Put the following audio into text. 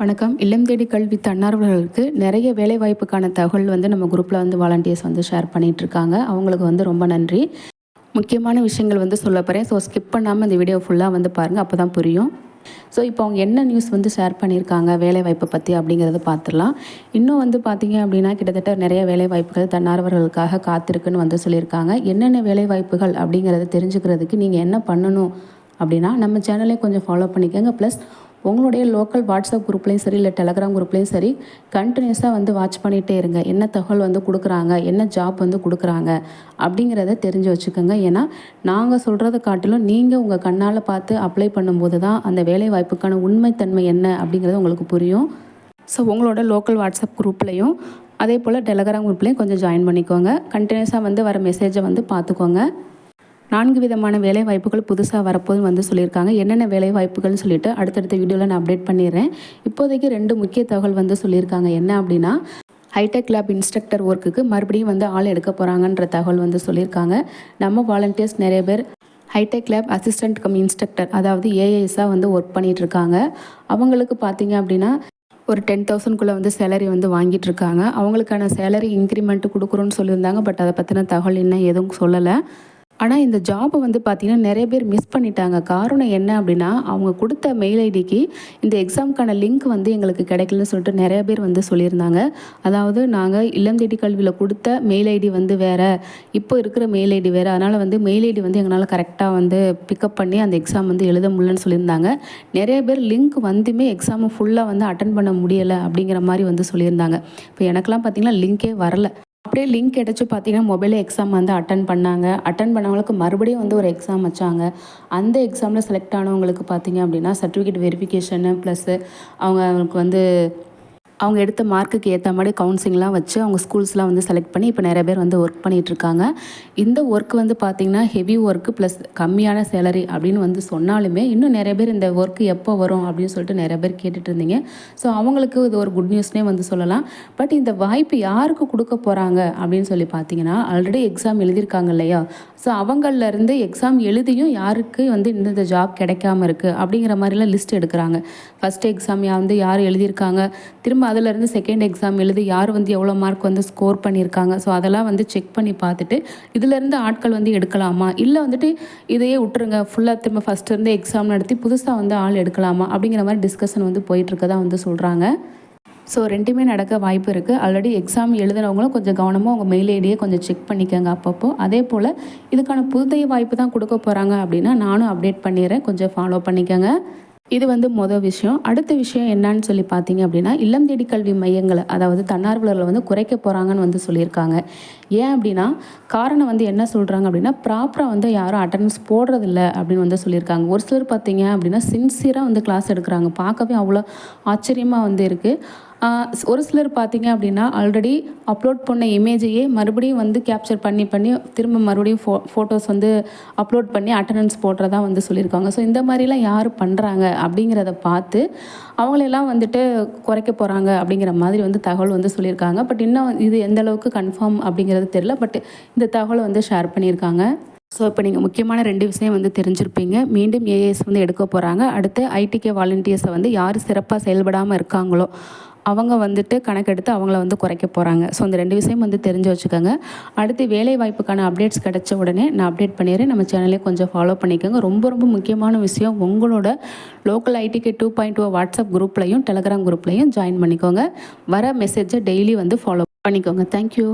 வணக்கம். இல்லம் தேடி கல்வி தன்னார்வலர்களுக்கு நிறைய வேலைவாய்ப்புக்கான தகவல் வந்து நம்ம குரூப்பில் வந்து வாலண்டியர்ஸ் வந்து ஷேர் பண்ணிட்டு இருக்காங்க. அவங்களுக்கு வந்து ரொம்ப நன்றி. முக்கியமான விஷயங்கள் வந்து சொல்ல போகிறேன் ஸோ ஸ்கிப் பண்ணாமல் இந்த வீடியோ ஃபுல்லாக வந்து பாருங்கள் அப்போ தான் புரியும். ஸோ இப்போ அவங்க என்ன நியூஸ் வந்து ஷேர் பண்ணியிருக்காங்க? வேலைவாய்ப்பை பற்றி அப்படிங்கிறத பார்த்துடலாம் இன்னும் வந்து பார்த்தீங்க அப்படின்னா கிட்டத்தட்ட நிறைய வேலைவாய்ப்புகள் தன்னார்வர்களுக்காக காத்திருக்குன்னு வந்து சொல்லியிருக்காங்க. என்னென்ன வேலைவாய்ப்புகள் அப்படிங்கிறத தெரிஞ்சுக்கிறதுக்கு நீங்கள் என்ன பண்ணணும் அப்படின்னா நம்ம சேனலே கொஞ்சம் ஃபாலோ பண்ணிக்கோங்க. ப்ளஸ் உங்களுடைய லோக்கல் வாட்ஸ்அப் குரூப்லேயும் சரி இல்லை டெலகிராம் குரூப்லேயும் சரி கண்டினியூஸாக வந்து வாட்ச் பண்ணிகிட்டே இருங்க. என்ன தகவல் வந்து கொடுக்குறாங்க என்ன ஜாப் வந்து கொடுக்குறாங்க அப்படிங்கிறத தெரிஞ்சு வச்சுக்கோங்க. ஏன்னா நாங்கள் சொல்கிறத காட்டிலும் நீங்கள் உங்கள் கண்ணால் பார்த்து அப்ளை பண்ணும்போது தான் அந்த வேலை வாய்ப்புக்கான உண்மைத்தன்மை என்ன அப்படிங்கிறது உங்களுக்கு புரியும். ஸோ உங்களோட லோக்கல் வாட்ஸ்அப் குரூப்லேயும் அதே போல் டெலகிராம் குரூப்லேயும் கொஞ்சம் ஜாயின் பண்ணிக்கோங்க. கண்டினியூஸாக வந்து வர மெசேஜை வந்து பார்த்துக்கோங்க. நான்கு விதமான வேலை வாய்ப்புகள் புதுசாக வரப்போது வந்து சொல்லியிருக்காங்க. என்னென்ன வேலை வாய்ப்புகள்னு சொல்லிட்டு அடுத்தடுத்த வீடியோவில் நான் அப்டேட் பண்ணிடுறேன். இப்போதைக்கு ரெண்டு முக்கிய தகவல் வந்து சொல்லியிருக்காங்க. என்ன அப்படின்னா ஹைடெக் லேப் இன்ஸ்ட்ரக்டர் ஒர்க்குக்கு மறுபடியும் வந்து ஆள் எடுக்க போகிறாங்கன்ற தகவல் வந்து சொல்லியிருக்காங்க. நம்ம வாலண்டியர்ஸ் நிறைய பேர் hitech lab assistant cum instructor அதாவது ஏஐஎஸாக வந்து ஒர்க் பண்ணிகிட்ருக்காங்க அவங்களுக்கு பார்த்தீங்க அப்படின்னா ஒரு டென் தௌசண்ட்குள்ளே வந்து சேலரி வந்து வாங்கிட்டு இருக்காங்க அவங்களுக்கான சேலரி இன்க்ரிமெண்ட்டு கொடுக்குறோன்னு சொல்லியிருந்தாங்க. பட் அதை பற்றின தகவல் இன்னும் எதுவும் சொல்லலை. ஆனால் இந்த ஜாபை வந்து பார்த்திங்கன்னா நிறைய பேர் மிஸ் பண்ணிட்டாங்க. காரணம் என்ன அப்படின்னா அவங்க கொடுத்த மெயில் ஐடிக்கு இந்த எக்ஸாமுக்கான லிங்க் வந்து எங்களுக்கு கிடைக்கலன்னு சொல்லிட்டு நிறைய பேர் வந்து சொல்லியிருந்தாங்க. அதாவது நாங்கள் இல்லம் தேடி கல்வியில் கொடுத்த மெயில் ஐடி வந்து வேறு இப்போ இருக்கிற மெயில் ஐடி வேறு. அதனால் வந்து மெயில் ஐடி வந்து எங்களால் கரெக்டாக வந்து பிக்கப் பண்ணி அந்த எக்ஸாம் வந்து எழுத முடியலன்னு சொல்லியிருந்தாங்க. நிறைய பேர் லிங்க் வந்துமே எக்ஸாமை ஃபுல்லாக வந்து அட்டன் பண்ண முடியலை அப்படிங்கிற மாதிரி வந்து சொல்லியிருந்தாங்க. இப்போ எனக்கெலாம் பார்த்திங்கன்னா லிங்கே வரல. அப்படியே லிங்க் கிடச்சி பார்த்தீங்கன்னா மொபைலில் எக்ஸாம் வந்து அட்டன் பண்ணாங்க. அட்டன் பண்ணவங்களுக்கு மறுபடியும் வந்து ஒரு எக்ஸாம் வச்சாங்க. அந்த எக்ஸாமில் செலக்ட் ஆனவங்களுக்கு பார்த்தீங்க அப்படின்னா சர்டிஃபிகேட் வெரிஃபிகேஷனு ப்ளஸ்ஸு அவங்க அவங்களுக்கு வந்து அவங்க எடுத்த மார்க்குக்கு ஏற்ற மாதிரி கவுன்சிலிங்லாம் வச்சு அவங்க ஸ்கூல்ஸ்லாம் வந்து செலக்ட் பண்ணி இப்போ நிறைய பேர் வந்து ஒர்க் பண்ணிகிட்ருக்காங்க இந்த ஒர்க் வந்து பார்த்திங்கன்னா ஹெவி ஒர்க்கு ப்ளஸ் கம்மியான சேலரி அப்படின்னு வந்து சொன்னாலுமே இன்னும் நிறைய பேர் இந்த ஒர்க்கு எப்போ வரும் அப்படின்னு சொல்லிட்டு நிறைய பேர் கேட்டுட்டு இருந்தீங்க. ஸோ அவங்களுக்கு இது ஒரு குட் நியூஸ்னே வந்து சொல்லலாம். பட் இந்த வாய்ப்பு யாருக்கு கொடுக்க போகிறாங்க அப்படின்னு சொல்லி பார்த்தீங்கன்னா ஆல்ரெடி எக்ஸாம் எழுதியிருக்காங்க இல்லையா? ஸோ அவங்கள்லேருந்து எக்ஸாம் எழுதியும் யாருக்கு வந்து இந்த ஜாப் கிடைக்காம இருக்குது அப்படிங்கிற மாதிரிலாம் லிஸ்ட் எடுக்கிறாங்க. ஃபஸ்ட் எக்ஸாம் வந்து யார் எழுதியிருக்காங்க? திரும்ப அதிலேருந்து செகண்ட் எக்ஸாம் எழுதி யார் வந்து எவ்வளோ மார்க் வந்து ஸ்கோர் பண்ணியிருக்காங்க? ஸோ அதெல்லாம் வந்து செக் பண்ணி பார்த்துட்டு இதிலேருந்து ஆட்கள் வந்து எடுக்கலாமா? இல்லை வந்துட்டு இதையே விட்டுருங்க ஃபுல்லாக திரும்ப ஃபஸ்ட்டு எக்ஸாம் நடத்தி புதுசாக வந்து ஆள் எடுக்கலாமா? அப்படிங்கிற மாதிரி டிஸ்கஷன் வந்து போயிட்டுருக்கதான் வந்து சொல்கிறாங்க ஸோ ரெண்டுமே நடக்க வாய்ப்பு இருக்குது ஆல்ரெடி எக்ஸாம் எழுதுனவங்களும் கொஞ்சம் கவனமாக உங்கள் மெயில் ஐடியை கொஞ்சம் செக் பண்ணிக்கோங்க அப்பப்போ. அதே போல் இதுக்கான புதுதைய வாய்ப்பு தான் கொடுக்க போகிறாங்க அப்படின்னா நானும் அப்டேட் பண்ணிடுறேன். கொஞ்சம் ஃபாலோ பண்ணிக்கோங்க. இது வந்து மொதல் விஷயம். அடுத்த விஷயம் என்னன்னு சொல்லி பார்த்தீங்க அப்படின்னா இல்லம் தேடி கல்வி மையங்களை அதாவது தன்னார்வலர்களை வந்து குறைக்க போகிறாங்கன்னு வந்து சொல்லியிருக்காங்க. ஏன் அப்படின்னா காரணம் வந்து என்ன சொல்கிறாங்க அப்படின்னா ப்ராப்பராக வந்து யாரும் அட்டண்டன்ஸ் போடுறதில்ல அப்படின்னு வந்து சொல்லியிருக்காங்க. ஒரு சிலர் பார்த்தீங்க அப்படின்னா சின்சியராக வந்து கிளாஸ் எடுக்கிறாங்க. பார்க்கவே அவ்வளோ ஆச்சரியமாக வந்து இருக்குது ஒரு சிலர் பார்த்தீங்க அப்படின்னா ஆல்ரெடி அப்லோட் பண்ண இமேஜையே மறுபடியும் வந்து கேப்சர் பண்ணி பண்ணி திரும்ப மறுபடியும் ஃபோ ஃபோட்டோஸ் வந்து அப்லோட் பண்ணி அட்டண்டன்ஸ் போடுறதா வந்து சொல்லியிருக்காங்க. ஸோ இந்த மாதிரிலாம் யார் பண்ணுறாங்க அப்படிங்கிறத பார்த்து அவங்களெல்லாம் வந்துட்டு குறைக்க போகிறாங்க அப்படிங்கிற மாதிரி வந்து தகவல் வந்து சொல்லியிருக்காங்க. பட் இன்னும் இது எந்த அளவுக்கு கன்ஃபார்ம் அப்படிங்கிறது தெரில பட் இந்த தகவலை வந்து ஷேர் பண்ணியிருக்காங்க. ஸோ இப்போ நீங்கள் முக்கியமான ரெண்டு விஷயம் வந்து தெரிஞ்சிருப்பீங்க. மீண்டும் ஏஏஎஸ் வந்து எடுக்க போகிறாங்க அடுத்து ஐடிகே வாலண்டியர்ஸை வந்து யார் சிறப்பாக செயல்படாமல் இருக்காங்களோ அவங்க வந்துட்டு கணக்கெடுத்து அவங்கள வந்து குறைக்க போகிறாங்க ஸோ அந்த ரெண்டு விஷயம் வந்து தெரிஞ்சு வச்சுக்கோங்க. அடுத்து வேலை வாய்ப்புக்கான அப்டேட்ஸ் கிடச்ச உடனே நான் அப்டேட் பண்ணிடுறேன். நம்ம சேனலே கொஞ்சம் ஃபாலோ பண்ணிக்கோங்க. ரொம்ப ரொம்ப முக்கியமான விஷயம். உங்களோட லோக்கல் ஐடிக்கு டூ பாயிண்ட் டூ வாட்ஸ்அப் குரூப்லையும் டெலகிராம் குரூப்லையும் ஜாயின் பண்ணிக்கோங்க. வர மெசேஜை டெய்லி வந்து ஃபாலோ பண்ணிக்கோங்க. தேங்க்யூ